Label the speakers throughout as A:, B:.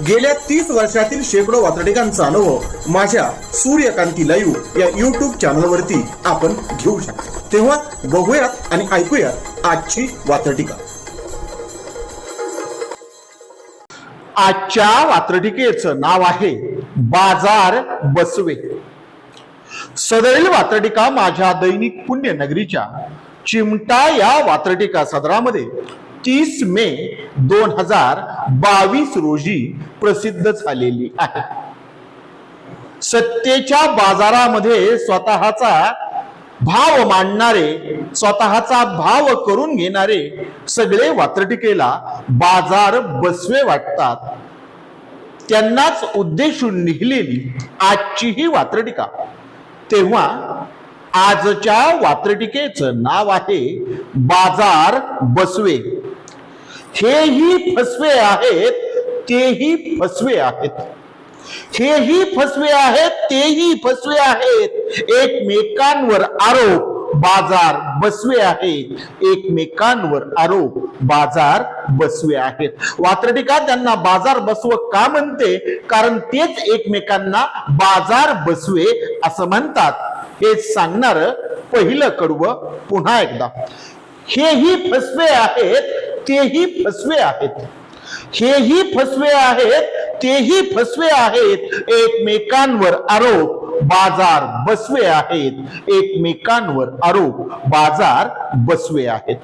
A: गेल्या तीस वर्षातील शेकडो वातडिकांचा अनुभव माझ्या सूर्यकांती लाईव्ह या युट्यूब चॅनलवरती आपण घेऊ शकतो. तेव्हा बघूयात आणि ऐकूयात आजची वातडिका
B: आजच्या वात्रटिकेचं नाव आहे बाजार बसवे. सदैल वात्रटिका माझ्या दैनिक पुण्यनगरीच्या चिमटा या वात्रटिका सदरामध्ये तीस मे दोन हजार बावीस रोजी प्रसिद्ध झालेली आहे. सत्तेच्या बाजारामध्ये स्वतःचा भाव मांडणारे स्वतःचा भाव करून घेणारे सगळे वात्रटिकेला बाजार बसवे वाटतात. त्यांनाच उद्देशून लिहिलेली आजची ही वात्रटिका. तेव्हा आजच्या वात्रटिकेचं नाव आहे बाजार बसवे. हेही फसवे आहेत तेही फसवे आहेत. हेही फसवे आहेत तेही फसवे आहेत. एकमेकांवर आरोप बाजार बसवे आहेत. एकमेकांवर आरोप बाजार बसवे आहेत. वात्रटिका त्यांना बाजार बसव का म्हणते? कारण तेच एकमेकांना बाजार बसवे असं म्हणतात. हे सांगणार पहिलं कडवं पुन्हा एकदा. हेही फसवे आहेत तेही फसवे आहेत. हेही फसवे आहेत तेही फसवे आहेत. एकमेकांवर आरोप बाजार बसवे आहेत. एकमेकांवर आरोप बाजार बसवे आहेत.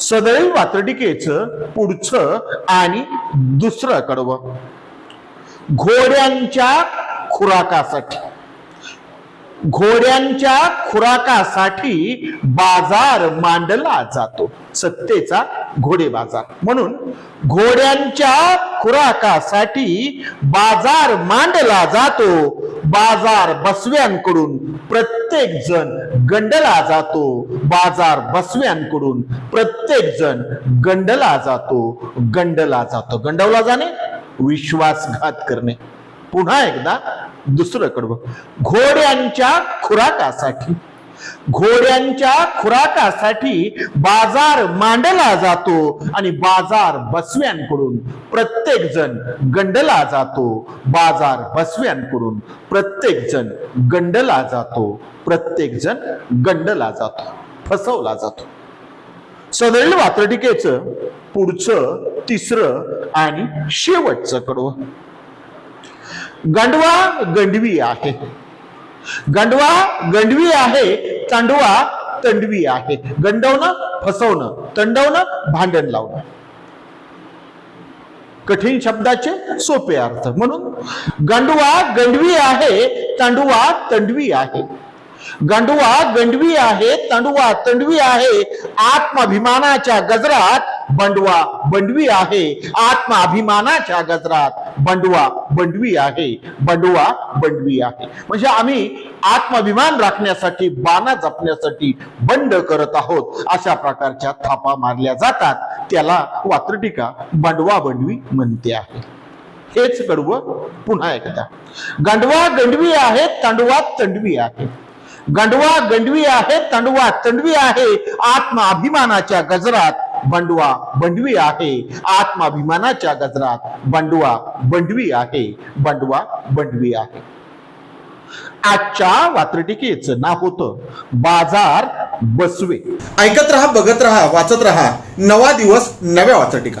B: सदैव वातडिकेचं पुढचं आणि दुसरं कडवं. घोड्यांच्या खुराकासाठी. घोड्यांच्या खुराकासाठी बाजार मांडला जातो. सत्तेचा घोडे बाजार म्हणून घोड्यांच्या खुराकासाठी बाजार मांडला जातो. बाजार बसव्यांकडून प्रत्येक जण गंडला जातो. बाजार बसव्यांकडून प्रत्येक जण गंडला जातो. गंडला जातो. गंडवला जाणे विश्वासघात करणे. पुन्हा एकदा दुसरं कडवं घोड्यांच्या खुराकासाठी. घोड्यांच्या खुराकासाठी बाजार मांडला जातो आणि बाजार बसव्यांकडून प्रत्येक जण गंडला जातो. बाजार बसव्यांकडून प्रत्येक जण गंडला जातो. प्रत्येक जण गंडला जातो. फसवला जातो. सदैल वात्रटिकेचं पुढचं तिसरं आणि शेवटचं कडवं. गंडवा गंडवी आहे. गंडवा गंडवी आहे तांडवा तंडवी आहे. गंडवणं फसवणं तंडवणं भांडण लावणं. कठीण शब्दाचे सोपे अर्थ. म्हणून गंडवा गंडवी आहे तांडवा तंडवी आहे. गंडवा गंडवी आहे तांडवा तंडवी आहे. आत्माभिमानाच्या गजरात बंडवा बंडवी आहे. आत्माभिमानाच्या गजरात बंडवा बंडवी आहे. बंडवा बंडवी आहे. म्हणजे आम्ही आत्माभिमान राखण्यासाठी बाणा जपण्यासाठी बंड करत आहोत. अशा प्रकारच्या थापा मारल्या जातात. त्याला वात्रटिका बंडवा बंडवी म्हणते आहे. हेच कडवं पुन्हा एकदा. गंडवा गंडवी आहे तांडवा तंडवी आहे. गंडवा गंडवी आहे तंडवा तंडवी आहे. आत्माभिमानाच्या गजरात बंडवा बंडवी आहे. आत्माभिमानाच्या गजरात बंडवा बंडवी आहे. बंडवा बंडवी आहे. आजच्या वात्रटिकेच नाव होतं बाजार बसवे.
A: ऐकत रहा बघत रहा वाचत रहा. नवा दिवस नव्या वात्रटिका.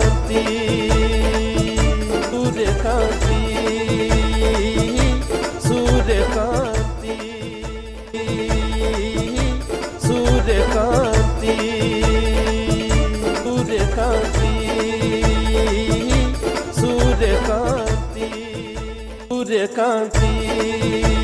C: কাঁদি